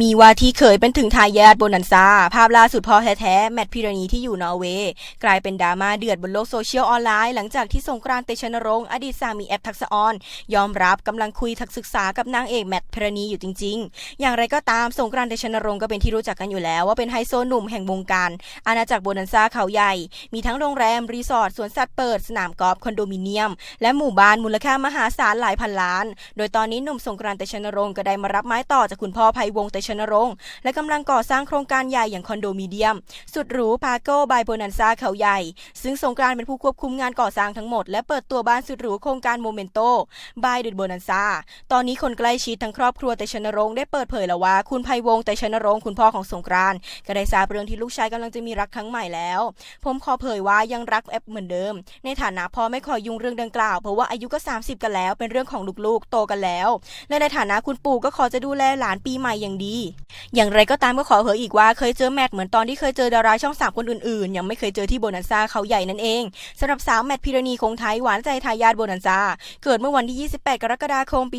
มีว่าที่เคยเป็นถึงทายาทโบนันซาภาพล่าสุดพ่อแท้ๆแมตพิรณีที่อยู่นอร์เวย์กลายเป็นดราม่าเดือดบนโลกโซเชียลออนไลน์หลังจากที่สงกรานต์เตชะนรงค์อดีตสามีแอปทักษะออนยอมรับกำลังคุยทักศึกษากับนางเอกแมตพิรณีอยู่จริง ๆ อย่างไรก็ตามสงกรานต์เตชะนรงค์ก็เป็นที่รู้จักกันอยู่แล้วว่าเป็นไฮโซหนุ่มแห่งวงการ อาณาจักรโบนันซาเขาใหญ่ มีทั้งโรงแรมรีสอร์ทสวนสัตว์เปิดสนามกอล์ฟคอนโดมิเนียม และหมู่บ้านมูลค่ามหาศาลหลายพันล้าน โดยตอนนี้หนุ่มสงกรานต์เตชะนรงค์ก็ได้มารับไม้ต่อจากคุณพ่อไพวงศ์เตชนรงค์และกำลังก่อสร้างโครงการใหญ่อย่างคอนโดมิเนียม สุดหรูพาโก้บายโบนันซาเขาใหญ่ ซึ่งสงกรานเป็นผู้ควบคุมงานก่อสร้างทั้งหมด และเปิดตัวบ้านสุดหรูโครงการโมเมนโตบายเดดโบนันซาตอนนี้คนใกล้ชิดทั้งครอบครัวเตชนรงค์ได้เปิดเผยแล้วว่า คุณไพวงศ์เตชนรงค์คุณพ่อของสงกรานก็ได้ทราบเรื่องที่ลูกชายกำลังจะมีรักครั้งใหม่แล้ว ผมขอเผยว่ายังรักแอปเหมือนเดิม ในฐานะพ่อไม่ขอยุ่งเรื่องดังกล่าวเพราะว่าอายุก็ 30 กันแล้ว เป็นเรื่องของลูกๆ โตกันแล้ว และในฐานะคุณปู่ก็ขอจะดูแลหลานปีใหม่อย่างดีอย่างไรก็ตามก็ขอเผยอีกว่าเคยเจอแมทเหมือนตอนที่เคยเจอดาราช่องสามคนอื่นๆ ยังไม่เคยเจอที่โบนันซาเขาใหญ่นั่นเองสำหรับสาวแมทพิรณีคงไทยหวานใจทายาทโบนันซาเกิดเมื่อวันที่ 28 กรกฎาคมปี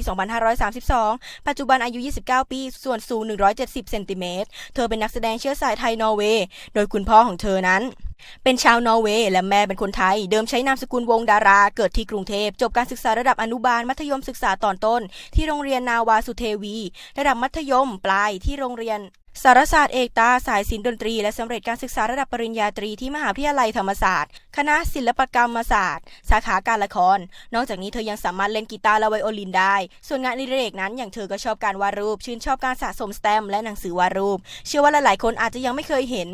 2532 ปัจจุบันอายุ 29 ปี ส่วนสูง 170 เซนติเมตร เธอเป็นนักแสดงเชื้อสายไทยนอร์เวย์ โดยคุณพ่อของเธอนั้น เป็นชาวนอร์เวย์และแม่เป็นคนไทย เดิมใช้นามสกุลวงดารา เกิดที่กรุงเทพ จบการศึกษาระดับอนุบาลมัธยมศึกษาตอนต้น ที่โรงเรียนนาวาสุเทวี ระดับมัธยมปลายที่โรงเรียน สารศาสตร์เอกตาสายศิลป์ดนตรีและสำเร็จการศึกษาระดับปริญญาตรีที่มหาวิทยาลัยธรรมศาสตร์ คณะศิลปกรรมศาสตร์ สาขาการละคร นอกจากนี้เธอยังสามารถเล่นกีตาร์และไวโอลินได้ ส่วนงานอดิเรกนั้นอย่างเธอก็ชอบการวาดรูป ชื่นชอบการสะสมสแตมป์และหนังสือวาดรูป เชื่อว่าหลายๆคนอาจจะยังไม่เคยเห็น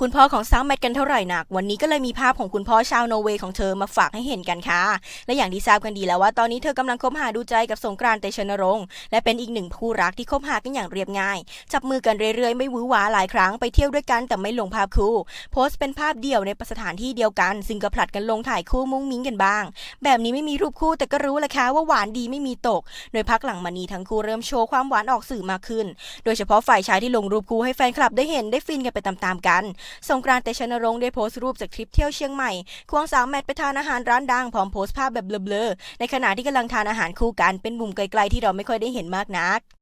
คุณพ่อของสาวแมทกันเท่าไหร่นัก วันนี้ก็เลยมีภาพของคุณพ่อชาวนอร์เวย์ของเธอมาฝากให้เห็นกันค่ะ และอย่างที่ทราบกันดีแล้วว่าตอนนี้เธอกำลังคบหาดูใจกับสงกรานต์เตชะนรงค์และเป็นอีกหนึ่งคู่รักที่คบหากันอย่างเรียบง่าย จับมือกันเรื่อยๆ ไม่หวือหวาหลายครั้งไปเที่ยวด้วยกันแต่ไม่ลงภาพคู่ โพสต์เป็นภาพเดี่ยวในสถานที่เดียวกัน ซึ่งก็ผลัดกันลงถ่ายคู่มุ้งมิ้งกันบ้าง แบบนี้ไม่มีรูปคู่แต่ก็รู้แหละค่ะว่าหวานดีไม่มีตก โดยพักหลังมานี้ทั้งคู่เริ่มโชว์ความหวานออกสื่อมากขึ้น โดยเฉพาะฝ่ายชายที่ลงรูปคู่ให้แฟนคลับได้เห็นได้ฟินกันไปตามๆกัน สงกรานต์เตชะนรงค์ได้โพสต์รูปจากทริปเที่ยวเชียงใหม่ ควงสาวแมทไปทานอาหารร้านดังพร้อมโพสต์ภาพแบบเบลอๆในขณะที่กำลังทานอาหารคู่กันเป็นมุมไกลๆที่เราไม่ค่อยได้เห็นมากนัก